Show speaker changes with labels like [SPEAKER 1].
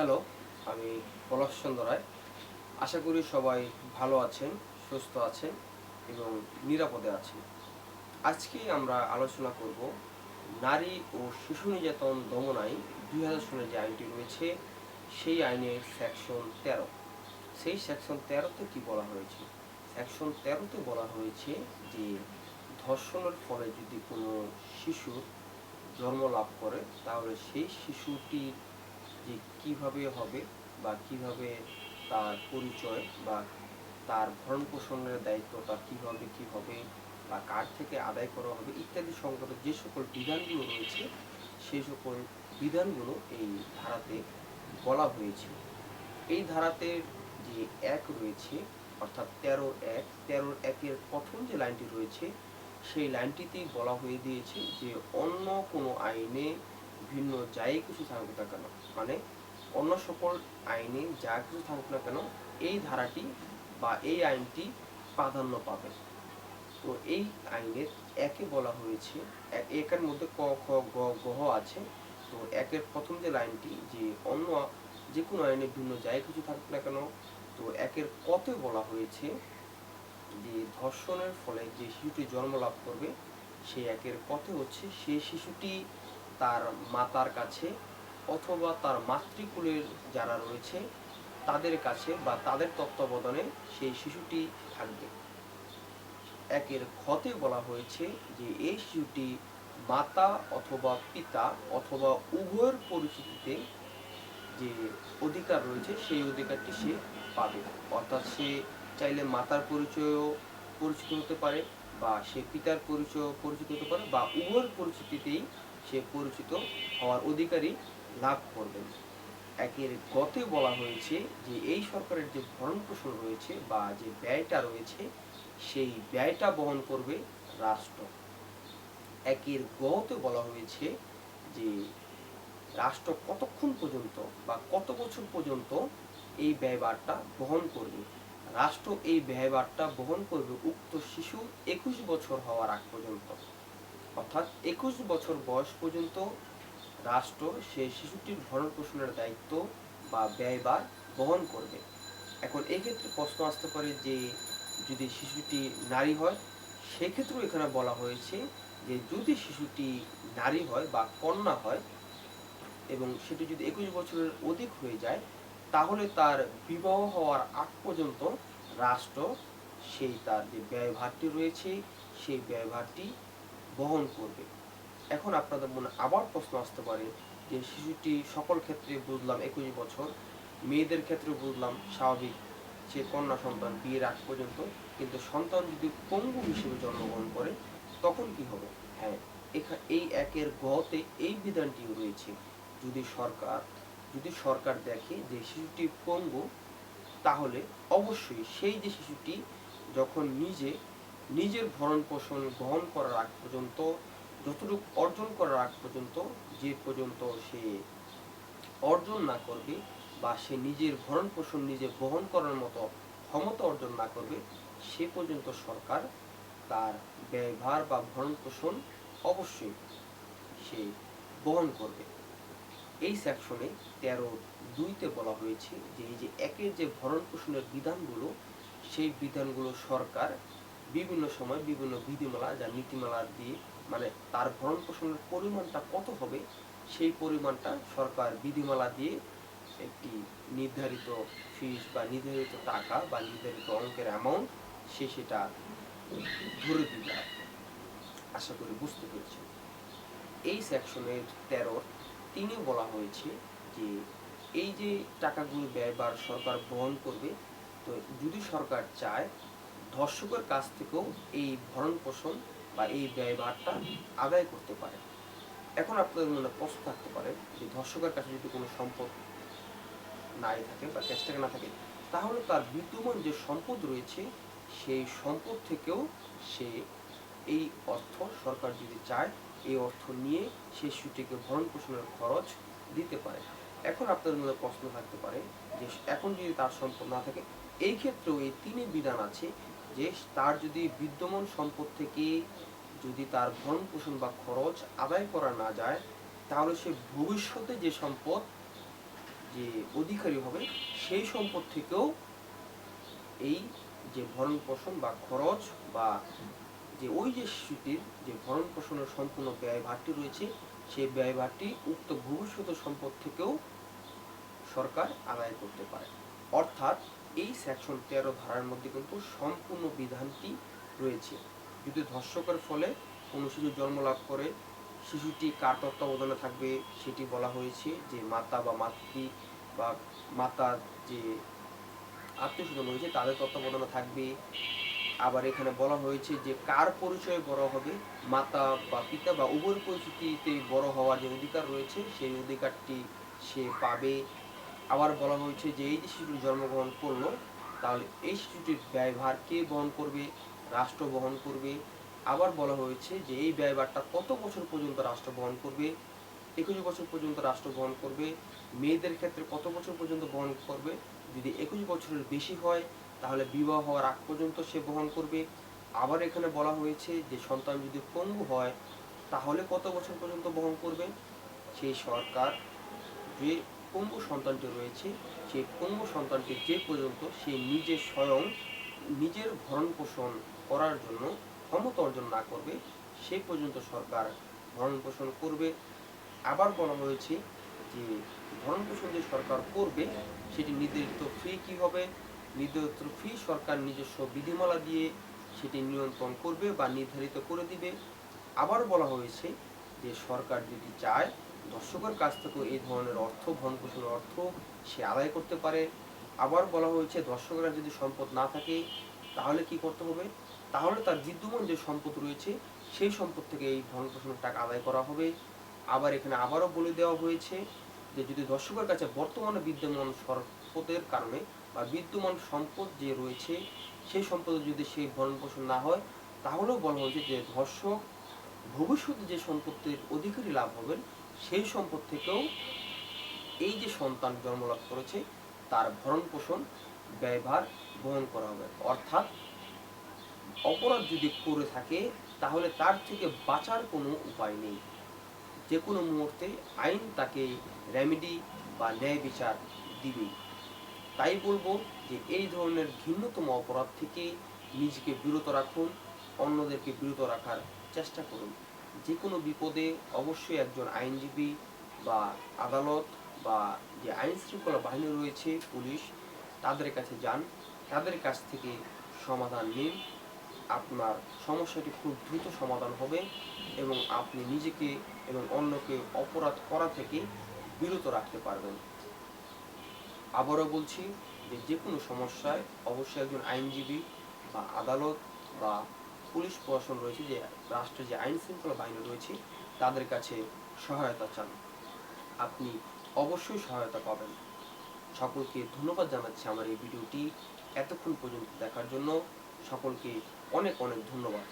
[SPEAKER 1] Hello, আমি পলাশ চন্দ্র রায়। আশা করি সবাই ভালো আছেন, সুস্থ আছেন এবং নিরাপদে আছেন। আজকে আমরা আলোচনা করব নারী ও শিশু নির্যাতন দমন আইন দুই হাজার সালের যে আইনটি রয়েছে, সেই আইনের সেকশন তেরো। সেই সেকশন তেরোতে কি বলা হয়েছে? সেকশন তেরোতে বলা হয়েছে যে ধর্ষণের ফলে যদি কোনো শিশুর জন্ম লাভ করে, তাহলে সেই শিশুটির যে কীভাবে হবে বা কীভাবে তার পরিচয় বা তার ভরণ পোষণের দায়িত্বটা কীভাবে কি হবে বা কার থেকে আদায় করা হবে ইত্যাদি সংক্রান্ত যে সকল বিধানগুলো রয়েছে সেই সকল বিধানগুলো এই ধারাতে বলা হয়েছে। এই ধারাতে যে এক রয়েছে, অর্থাৎ তেরো এক, তেরোর একের প্রথম যে লাইনটি রয়েছে, সেই লাইনটিতেই বলা হয়ে দিয়েছে যে অন্য কোনো আইনে ভিন্ন যাই কিছু থাকুক না কেন মানে অন্য সকল আইনে যা কিছু থাকুক না কেন, এই ধারাটি বা এই আইনটি প্রাধান্য পাবে। তো এই আইনের একে বলা হয়েছে একের মধ্যে ক, খ, গ গহ আছে। তো একের প্রথম যে লাইনটি, যে অন্য যে কোনো আইনে ভিন্ন যাই কিছু থাকুক না কেন, তো একের কতে বলা হয়েছে যে ধর্ষণের ফলে যে শিশুটি জন্ম লাভ করবে সেই একের পথে হচ্ছে সেই শিশুটি তার মাতার কাছে অথবা তার মাতৃকুলের যারা রয়েছে, তাদের কাছে বা তাদের তত্ত্বাবধানে সেই শিশুটি থাকবে। একের ক্ষতে বলা হয়েছে যে এই শিশুটি মাতা অথবা পিতা অথবা উভয়ের পরিচিতিতে যে অধিকার রয়েছে, সেই অধিকারটি সে পাবে। অর্থাৎ সে চাইলে মাতার পরিচয়ও পরিচিত হতে পারে বা সে পিতার পরিচয় পরিচিত হতে পারে বা উভয়ের পরিচিতিতেই সে পরিচিত হওয়ার অধিকারী লাভ করবেন। একের গতে বলা হয়েছে যে, এই সরকারের যে ভরণ পোষণ রয়েছে বা যে ব্যয়টা রয়েছে, সেই ব্যয়টা বহন করবে রাষ্ট্র। একের গতে বলা হয়েছে যে, রাষ্ট্র কতক্ষণ পর্যন্ত বা কত বছর পর্যন্ত এই ব্যয়ভারটা বহন করবে? রাষ্ট্র এই ব্যয়ভারটা বহন করবে উক্ত শিশু একুশ বছর হওয়ার আগ পর্যন্ত। অর্থাৎ একুশ বছর বয়স পর্যন্ত রাষ্ট্র সেই শিশুটির ভরণ পোষণের দায়িত্ব বা ব্যয়ভার বহন করবে। এখন এক্ষেত্রে প্রশ্ন আসতে পারে যে যদি শিশুটি নারী হয়, সেক্ষেত্রেও এখানে বলা হয়েছে যে যদি শিশুটি নারী হয় বা কন্যা হয় এবং সেটি যদি একুশ বছরের অধিক হয়ে যায়, তাহলে তার বিবাহ হওয়ার আগ পর্যন্ত রাষ্ট্র সেই তার যে ব্যয়ভারটি রয়েছে, সেই ব্যয়ভারটি বহন করবে। এখন আপনাদের মনে আবার প্রশ্ন আসতে পারে যে শিশুটি সকল ক্ষেত্রে বুঝলাম একুশ বছর, মেয়েদের ক্ষেত্রে বুঝলাম স্বাভাবিক সে কন্যা সন্তান বিয়ের আগ পর্যন্ত, কিন্তু সন্তান যদি পঙ্গু হিসেবে জন্মগ্রহণ করে, তখন কি হবে? হ্যাঁ এই একের গতে এই বিধানটিও রয়েছে। যদি সরকার যদি সরকার দেখে যে শিশুটি পঙ্গু, তাহলে অবশ্যই সেই যে শিশুটি যখন নিজে নিজের ভরণ পোষণ গ্রহণ করার আগ পর্যন্ত, যতটুকু অর্জন করার আগ পর্যন্ত, যে পর্যন্ত সে অর্জন না করবে বা সে নিজের ভরণ পোষণ নিজে বহন করার মতো ক্ষমতা অর্জন না করবে, সে পর্যন্ত সরকার তার ব্যয়ভার বা ভরণ পোষণ অবশ্যই সে বহন করবে। এই সেকশনে তেরো দুইতে বলা হয়েছে যে, এই যে একের যে ভরণ পোষণের বিধানগুলো, সেই বিধানগুলো সরকার বিভিন্ন সময় বিভিন্ন বিধিমালা যা নীতিমালা দিয়ে মানে তার ভরণ পোষণের পরিমাণটা কত হবে, সেই পরিমাণটা সরকার বিধিমালা দিয়ে একটি নির্ধারিত ফিস বা নির্ধারিত টাকা বা নির্ধারিত অঙ্কের অ্যামাউন্ট সে সেটা ধরে দিবে আশা করি বুঝতে পেরেছেন। এই সেকশনের তেরোর তিনে বলা হয়েছে যে, এই যে টাকাগুলো ব্যয়বার সরকার বহন করবে, তো যদি সরকার চায় ধর্ষকের কাছ থেকেও এই ভরণ পোষণ বা এই ব্যয়ভারটা আদায় করতে পারে। এখন আপনাদের মনে প্রশ্ন থাকতে পারে যে ধর্ষকের কাছে যদি কোনো সম্পদ নাই থাকে বা ক্যাশ টাকা না থাকে, তাহলে তার বিদ্যমান যে সম্পদ রয়েছে, সেই সম্পদ থেকেও সে এই অর্থ সরকার যদি চায়, এই অর্থ নিয়ে সেই শিশুটিকে ভরণ পোষণের খরচ দিতে পারে। এখন আপনাদের মধ্যে প্রশ্ন থাকতে পারে যে এখন যদি তার সম্পদ না থাকে, এই ক্ষেত্রেও এই তিনই বিধান আছে যে তার যদি বিদ্যমান সম্পদ থেকে যদি তার ভরণ পোষণ বা খরচ আদায় করা না যায়, তাহলে সে ভবিষ্যতে যে সম্পদ, যে অধিকারী হবে, সেই সম্পদ থেকেও এই যে ভরণ পোষণ বা খরচ বা যে ওই যে শিশুটির যে ভরণ পোষণের সম্পূর্ণ ব্যয়ভারটি রয়েছে, সেই ব্যয়ভারটি উক্ত ভবিষ্যৎ সম্পদ থেকেও সরকার আদায় করতে পারে। অর্থাৎ এই সেকশন তেরো ধারার মধ্যে কিন্তু সম্পূর্ণ বিধানটি রয়েছে। যদি ধর্ষকের ফলে কোনো শিশু জন্ম লাভ করে, শিশুটি কার তত্ত্বাবধানে থাকবে সেটি বলা হয়েছে যে মাতা বা মাতৃ বা মাতার যে আত্মীয় স্বজন রয়েছে তাদের তত্ত্বাবধানে থাকবে। আবার এখানে বলা হয়েছে যে কার পরিচয়ে বড় হবে, মাতা বা পিতা বা উভয় পরিস্থিতিতে বড় হওয়ার যে অধিকার রয়েছে সেই অধিকারটি সে পাবে। আবার বলা হয়েছে যে এই শিশুটি জন্মগ্রহণ করল, তাহলে এই শিশুটির ব্যয়ভার কে বহন করবে? রাষ্ট্র বহন করবে। আবার বলা হয়েছে যে এই ব্যয়ভারটা কত বছর পর্যন্ত রাষ্ট্র বহন করবে? একুশ বছর পর্যন্ত রাষ্ট্র বহন করবে। মেয়েদের ক্ষেত্রে কত বছর পর্যন্ত বহন করবে? যদি একুশ বছরের বেশি হয়, তাহলে বিবাহ হওয়ার আগ পর্যন্ত সে বহন করবে। আবার এখানে বলা হয়েছে যে সন্তান যদি পঙ্গু হয়, তাহলে কত বছর পর্যন্ত বহন করবে? সেই সরকার যে পঙ্গু সন্তানটি রয়েছে, সেই পঙ্গু সন্তানটি যে পর্যন্ত সে নিজে স্বয়ং নিজের ভরণ পোষণ করার জন্য ক্ষমতা অর্জন না করবে, সে পর্যন্ত সরকার ভরণ পোষণ করবে। আবার বলা হয়েছে যে ভরণ পোষণ যে সরকার করবে, সেটি নির্ধারিত ফি কি হবে? নির্ধারিত ফি সরকার নিজস্ব বিধিমালা দিয়ে সেটি নিয়ন্ত্রণ করবে বা নির্ধারিত করে দিবে। আবার বলা হয়েছে যে সরকার যদি চায় দর্শকের কাছ থেকেও এই ধরনের অর্থ ভরণ অর্থ সে আদায় করতে পারে। আবার বলা হয়েছে, দর্শকরা যদি সম্পদ না থাকে, তাহলে কি করতে হবে? তাহলে তার বিদ্যমান যে সম্পদ রয়েছে, সেই সম্পদ থেকে এই ভরণ পোষণের টাকা আদায় করা হবে। আবার এখানে আবারও বলে দেওয়া হয়েছে যে, যদি দর্শকের কাছে বর্তমানে বিদ্যমান সম্পদের কারণে বা বিদ্যমান সম্পদ যে রয়েছে, সেই সম্পদে যদি সেই ভরণ পোষণ না হয়, তাহলেও বলা হয়েছে যে ধর্ষক ভবিষ্যতে যে সম্পত্তির অধিকারী লাভ হবেন সেই সম্পদ থেকেও এই যে সন্তান জন্মলাভ করেছে, তার ভরণ পোষণ, ব্যয়ভার বহন করা হবে। অর্থাৎ অপরাধ যদি করে থাকে, তাহলে তার থেকে বাঁচার কোনো উপায় নেই। যে কোনো মুহূর্তে আইন তাকে রেমেডি বা ন্যায় বিচার দিবে। তাই বলব যে এই ধরনের ভিন্নতম অপরাধ থেকে নিজেকে বিরত রাখুন, অন্যদেরকে বিরত রাখার চেষ্টা করুন। যে কোনো বিপদে অবশ্যই একজন আইনজীবী বা আদালত বা যে আইন শৃঙ্খলা বাহিনী রয়েছে, পুলিশ, তাদের কাছে যান। তাদের কাছ থেকে সমাধান নিন। আপনার সমস্যাটি খুব দ্রুত সমাধান হবে এবং আপনি নিজেকে এবং অন্যকে অপরাধ করা থেকে বিরত রাখতে পারবেন। আবারও বলছি যে যে কোনো সমস্যায় অবশ্যই একজন আইনজীবী বা আদালত বা পুলিশ প্রশাসন রয়েছে যে, রাষ্ট্রের যে আইন শৃঙ্খলা বাহিনী রয়েছে, তাদের কাছে সহায়তা চান। আপনি অবশ্যই সহায়তা পাবেন। সকলকে ধন্যবাদ জানাচ্ছি আমার এই ভিডিওটি এতক্ষণ পর্যন্ত দেখার জন্য। সকলকে অনেক অনেক ধন্যবাদ।